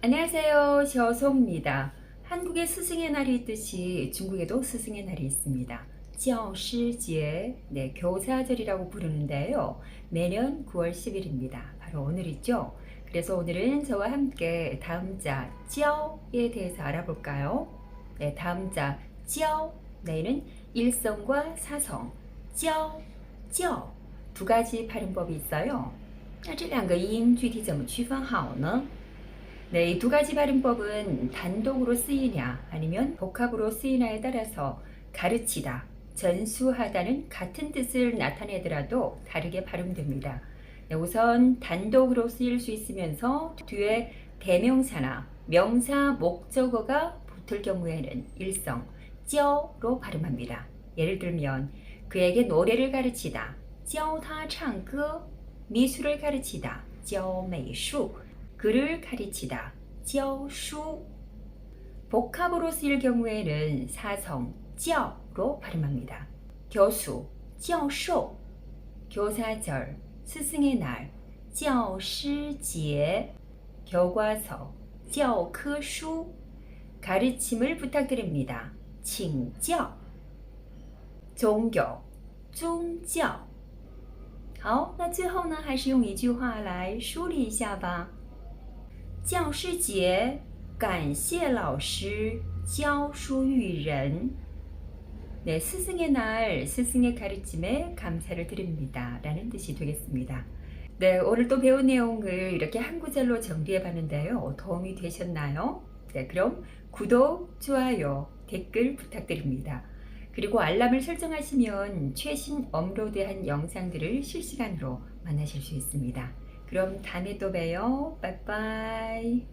안녕하세요. 저송입니다. 한국에 스승의 날이 있듯이 중국에도 스승의 날이 있습니다. 教师节, 네, 교사절이라고 부르는데요. 매년 9월 10일입니다. 바로 오늘이죠. 그래서 오늘은 저와 함께 다음자 教에 대해서 알아볼까요? 네, 다음자 教, 내는 일성과 사성, 教,教두 가지 발음법이 있어요. 那这两个音具体怎么区分好呢？ 네, 이 두 가지 발음법은 단독으로 쓰이냐 아니면 복합으로 쓰이냐에 따라서 가르치다, 전수하다는 같은 뜻을 나타내더라도 다르게 발음됩니다. 네, 우선 단독으로 쓰일 수 있으면서 뒤에 대명사나 명사 목적어가 붙을 경우에는 일성, 教로 발음합니다. 예를 들면 그에게 노래를 가르치다, 教他唱歌, 미술을 가르치다, 教美术, 글을 가르치다, 教书. 복합으로 쓰일 경우에는 사성, 教로 발음합니다. 교수, 教授, 교사절, 스승의 날, 教师节, 교과서, 教科书, 가르침을 부탁드립니다. 请教, 종교, 宗教。好，那最后呢，还是用一句话来梳理一下吧。 教师节，感谢老师教书育人。 네, 스승의 날, 스승의 가르침에 감사를 드립니다. 라는 뜻이 되겠습니다. 네, 오늘 또 배운 내용을 이렇게 한 구절로 정리해 봤는데요. 도움이 되셨나요? 네, 그럼 구독, 좋아요, 댓글 부탁드립니다. 그리고 알람을 설정하시면 최신 업로드한 영상들을 실시간으로 만나실 수 있습니다. 그럼 다음에 또 봬요. 빠이빠이.